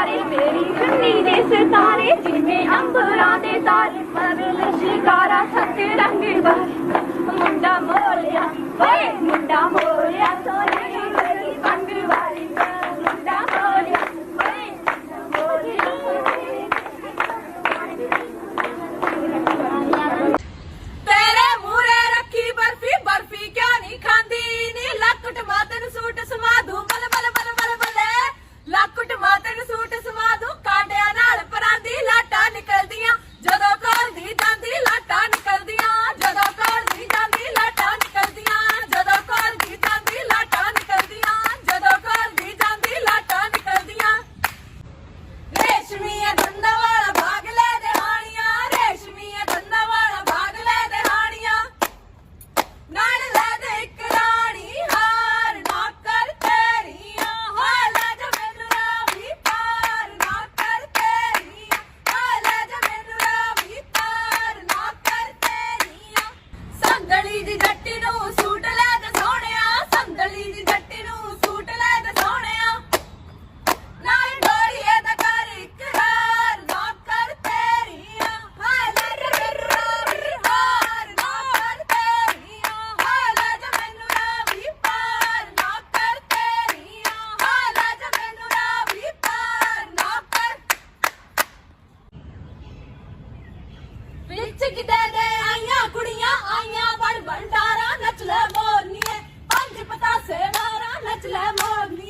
ਤਾਰੇ, ਮੇਰੀ ਚੁੰਨੀ ਦੇ ਸਿਤਾਰੇ, ਜਿਵੇਂ ਅੰਬਰਾਂ ਦੇ ਤਾਰੇ, ਪਰਲ ਸ਼ਿਕਾਰਾ ਸੱਤ ਰੰਗ ਬਾਰੇ ਮੁੰਡਾ ਮੋਲਿਆ ਓਏ ਮੁੰਡਾ ਮੋਲਿਆ ఇది గట్టిన Let love me.